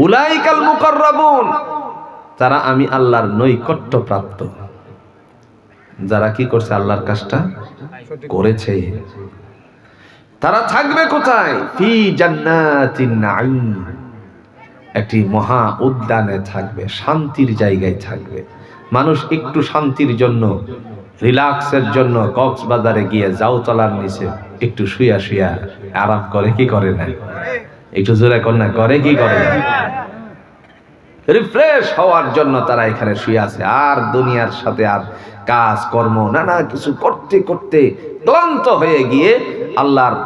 উলাইকাল মুকাররাবুন। তারা আমি আল্লাহর নৈকট্য প্রাপ্ত। যারা কি করছে আল্লাহর কাজটা? করেছে। তারা থাকবে কোথায়? ফি জান্নাতিন নাঈম। একটি মহা উদ্যানে থাকবে, শান্তির জায়গায় থাকবে। মানুষ একটু শান্তির জন্য, রিল্যাক্সের জন্য কক্সবাজারে গিয়ে যাও চলার নিচে একটু শুয়া শুয়া আরাম করে, কি করে না? একটু জোরে কন্যা করে কি করে রিফ্রেশ হওয়ার জন্য তারা এখানে শুয়ে আছে। আর দুনিয়ার সাথে আর কাজ, কর্ম, নানা কিছু করতে করতে ক্লান্ত হয়ে গিয়ে আল্লাহর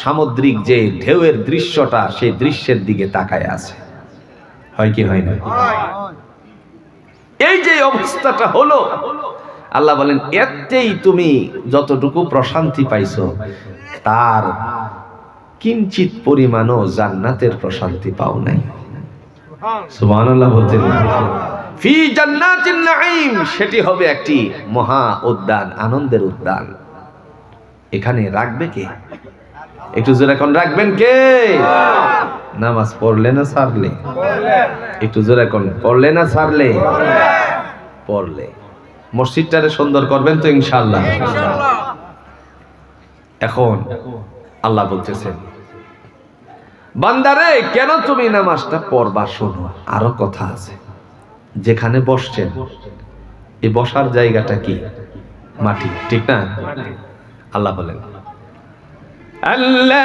সামুদ্রিক যে ঢেউয়ের দৃশ্যটা, সেই দৃশ্যের দিকে তাকায় আছে। হয় কি, হয় না? এই যে অবস্থাটা হলো, আল্লাহ বলেন, এতেই তুমি যতটুকু প্রশান্তি পাইছো, তার কিঞ্চিত পরিমাণও জান্নাতের প্রশান্তি পাও নাই। সেটি হবে একটি মহা উদ্যান, আনন্দের উদ্যান। এখানে রাখবে কে? একটু জোরে কোন রাখবেন কে? নামাজ পড়লে না সারলে একটু জোরে কোন পড়লে না সারলে পড়লে। মসজিদটারে সুন্দর করবেন তো ইনশাআল্লাহ। এখন আল্লাহ বলতেছেন বান্দারে কেন তুমি নামাজটা পড়বা শোনো? আরও কথা আছে। যেখানে বসছেন এই বসার জায়গাটা কি? মাটি ঠিক না? আল্লাহ বলেন আল্লাহ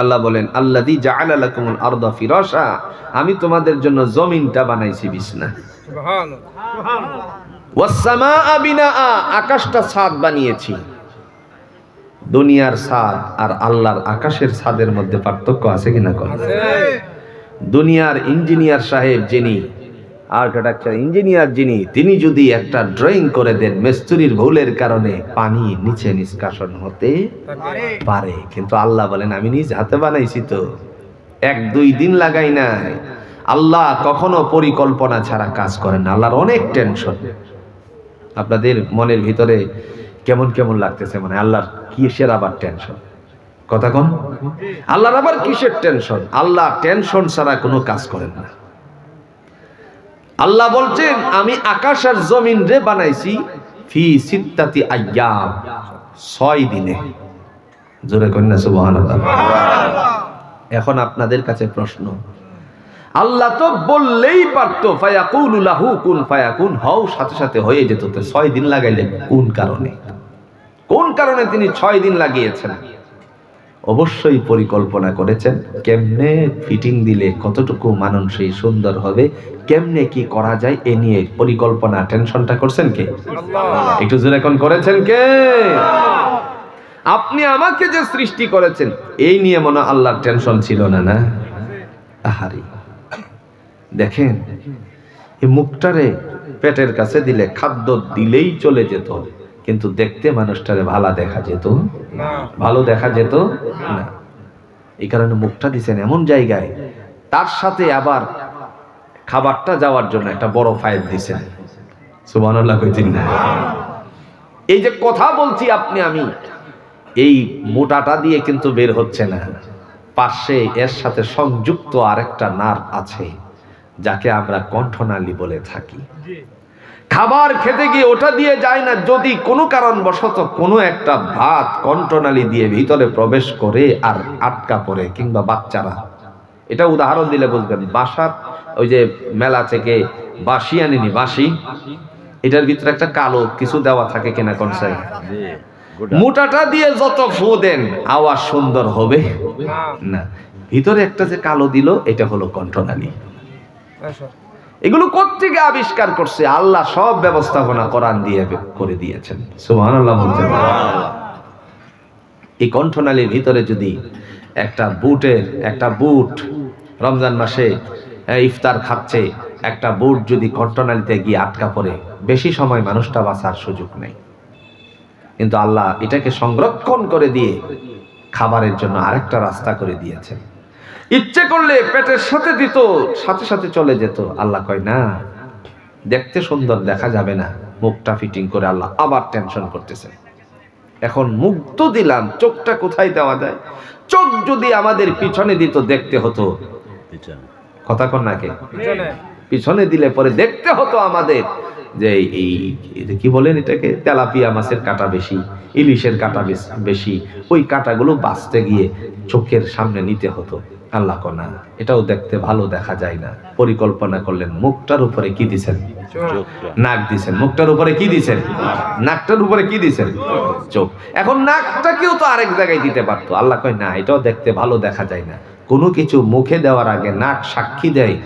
আল্লাহ বলেন আল্লাদি জাআলা লাকুমুল আর্দা ফিরসা আমি তোমাদের জন্য জমিনটা বানাইছি বিছনা। আকাশটা ছাদ বানিয়েছি। দুনিয়ার ছাদ আর আল্লাহর আকাশের ছাদের মধ্যে পার্থক্য আছে কিনা কোন? দুনিয়ার ইঞ্জিনিয়ার সাহেব যিনি আর্কিটেকচার ইঞ্জিনিয়ার যিনি তিনি যদি একটা ড্রয়িং করে দেন মিস্ত্রির ভুলের কারণে পানি নিচে নিষ্কাশন হতে পারে। কিন্তু আল্লাহ বলেন আমি নিজ হাতে বানাইছি তো। এক দুই দিন লাগাই নাই। আল্লাহ কখনো পরিকল্পনা ছাড়া কাজ করেন আল্লাহর অনেক টেনশন আপনাদের মনের ভিতরে কেমন কেমন লাগতেছে মানে আল্লাহর কিসের আবার টেনশন কথা কোন। আল্লাহর আবার কিসের টেনশন আল্লাহ টেনশন ছাড়া কোনো কাজ করেন না। আল্লাহ বলছেন আমি আকাশ আর জমিন রে বানাইছি ফি সিত্তাতি আইয়াম ছয় দিনে। জোরে কন্যা সুবহানাল্লাহ। এখন আপনাদের কাছে প্রশ্ন আল্লাহ তো বললেই পারতো ফায়াকুন লাহু কুন ফায়াকুন হও সাথে সাথে হয়ে যেত। তো ছয় দিন লাগাইলেন কোন কারণে? কোন কারণে তিনি ছয় দিন লাগিয়েছেন? অবশ্যই পরিকল্পনা করেছেন। কেমনে ফিটিং দিলে কতটুকু মানানসই সুন্দর হবে কেমনে কি করা যায় এ নিয়ে পরিকল্পনা টেনশনটা করছেন কে? একটু জোরে এখন করেছেন কে? আপনি আমাকে যে সৃষ্টি করেছেন এই নিয়ে মনে আল্লাহর টেনশন ছিল না না? আহারি। দেখেন এই মুখটারে পেটের কাছে দিলে খাদ্য দিলেই চলে যেত। কিন্তু দেখতে মানুষটারে ভালো দেখা যেত। ভালো দেখা যেত না। এই কারণে মুখটা দিছেন এমন জায়গায় তার সাথে আবার খাবারটা যাওয়ার জন্য একটা বড় ফাইল দিছেন। সুবহানাল্লাহ কইতেন না। এই যে কথা বলছি আপনি আমি এই মোটাটা দিয়ে কিন্তু বের হচ্ছে না। পাশে এর সাথে সংযুক্ত আরেকটা নার আছে যাকে আমরা কণ্ঠনালী বলে থাকি। খাবার খেতে গিয়ে ওটা দিয়ে যায় না, যদি কোনো কারণবশত কোনো একটা ভাত কণ্ঠনালী দিয়ে ভিতরে প্রবেশ করে আর আটকা পড়ে, কিংবা বাচ্চারা। এটা উদাহরণ দিলে বুঝবেন, বাসার ওই যে মেলা থেকে বাসি আনিনি বাসি এটার ভিতরে একটা কালো কিছু দেওয়া থাকে কিনা কনসাই মোটাটা দিয়ে যত ফু দেন, আওয়াজ সুন্দর হবে। না, ভিতরে একটা যে কালো দিল, এটা হলো কণ্ঠনালী। এগুলো কোত্থেকে আবিষ্কার করছে? আল্লাহ সব ব্যবস্থাপনা কোরআন দিয়ে করে দিয়েছেন। সুবহান আল্লাহ এই কণ্ঠনালীর ভিতরে যদি একটা বুটের, একটা বুট রমজান মাসে ইফতার খাচ্ছে, একটা বুট যদি কণ্ঠনালীতে গিয়ে আটকা পড়ে, বেশি সময় মানুষটা বাঁচার সুযোগ নেই। কিন্তু আল্লাহ এটাকে সংরক্ষণ করে দিয়ে খাবারের জন্য আরেকটা রাস্তা করে দিয়েছেন। ইচ্ছে করলে পেটের সাথে দিত সাথে সাথে চলে যেত। আল্লাহ কয় না দেখতে সুন্দর দেখা যাবে না। মুখটা ফিটিং করে আল্লাহ আবার টেনশন করতেছেন। এখন মুখ তো দিলাম চোখটা কোথায় দেওয়া যায়? চোখ যদি আমাদের পিছনে দিত দেখতে হতো। কথা কন নাকে পিছনে। দিলে পরে দেখতে হতো আমাদের যে এই- এই কি বলেন এটাকে? তেলাপিয়া মাছের কাটা বেশি ইলিশের কাটা বেশ- বেশি ওই কাটাগুলো বাঁচতে গিয়ে চোখের সামনে নিতে হতো। আল্লাহ কনা এটাও দেখতে ভালো দেখা যায় না। পরিকল্পনা করলেন মুখটার উপরে কি দিছেন? নাক দিছেন। মুখটার উপরে কি দিছেন? নাকটার উপরে কি দিছেন? চোখ। এখন নাকটাকেও তো আরেক জায়গায় দিতে পারতো। আল্লাহ কয় না এটাও দেখতে ভালো দেখা যায় না। কোনো কিছু মুখে দেওয়ার আগে নাক সাক্ষী দেয়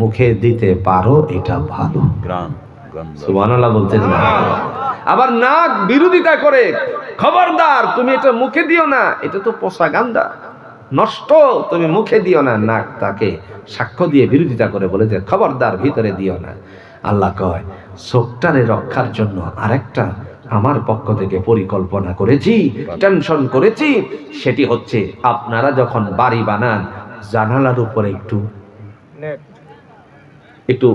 মুখে দিতে পারো এটা ভালো। সুবহানাল্লাহ বলতেন না। আবার নাক বিরোধিতা করে খবরদার তুমি এটা মুখে দিও না এটা তো পোষা গান্দা। নষ্ট তুমি মুখে দিও না নাক তাকে সাক্ষ্য দিয়ে বিরোধিতা করে বলে যে খবরদার ভিতরে দিও না। আল্লাহ কয় চোখটারে রক্ষার জন্য আরেকটা আমার পক্ষ থেকে পরিকল্পনা করেছি টেনশন করেছি সেটি হচ্ছে আপনারা যখন বাড়ি বানান জানালার উপরে একটু একটু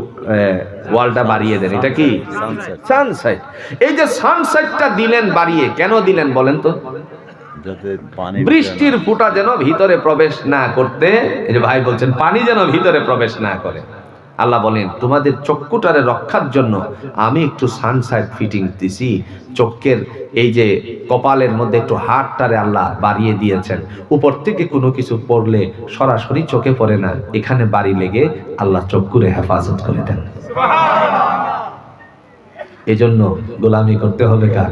ওয়ালটা বাড়িয়ে দেন এটা কি? সানসাইড এই যে সানসাইডটা দিলেন বাড়িয়ে কেন দিলেন বলেন তো? বৃষ্টির ফুটা যেন ভিতরে প্রবেশ না করতে এই যে ভাই বলছেন পানি যেন ভিতরে প্রবেশ না করে। আল্লাহ বলেন তোমাদের চক্ষুটারে রক্ষার জন্য আমি একটু সানসাইড ফিটিং দিছি। চোখের এই যে কপালের মধ্যে একটু হাড়টারে আল্লাহ বাড়িয়ে দিয়েছেন। উপর থেকে কোনো কিছু পড়লে সরাসরি চোখে পড়ে না। এখানে বাড়ি লেগে আল্লাহ চক্ষুরে হেফাজত করে দেন। এজন্য গোলামি করতে হবে কার?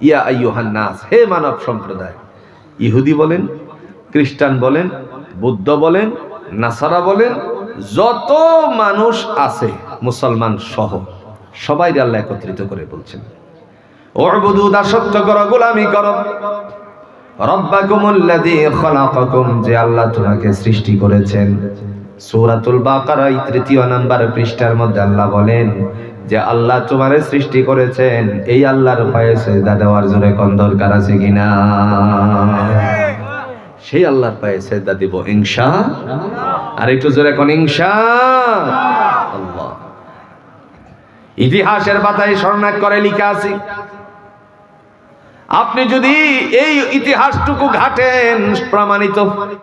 ইয়া আইয়ুহান নাস, হে মানব সম্প্রদায়। ইহুদি বলেন, খ্রিস্টান বলেন, বুদ্ধ বলেন, নাসারা বলেন, যত মানুষ আছে, মুসলমান সহ সবাই আল্লাহ একত্রিত করে বলছেন। যে সৃষ্টি করেছেন। তৃতীয় নাম্বার পৃষ্ঠার মধ্যে আল্লাহ বলেন যে আল্লাহ তোমারে সৃষ্টি করেছেন, এই আল্লাহর পায়ে সেজদা দেওয়ার জোরে কোন দরকার আছে কিনা? সেই আল্লাহর পায়ে সেজদা দিব, ইনশা আর একটু জোরে কোন ইনশা ইতিহাসের পাতায় স্বর্ণাক করে লিখা আছে, আপনি যদি এই ইতিহাসটুকু ঘাটেন, প্রমাণিত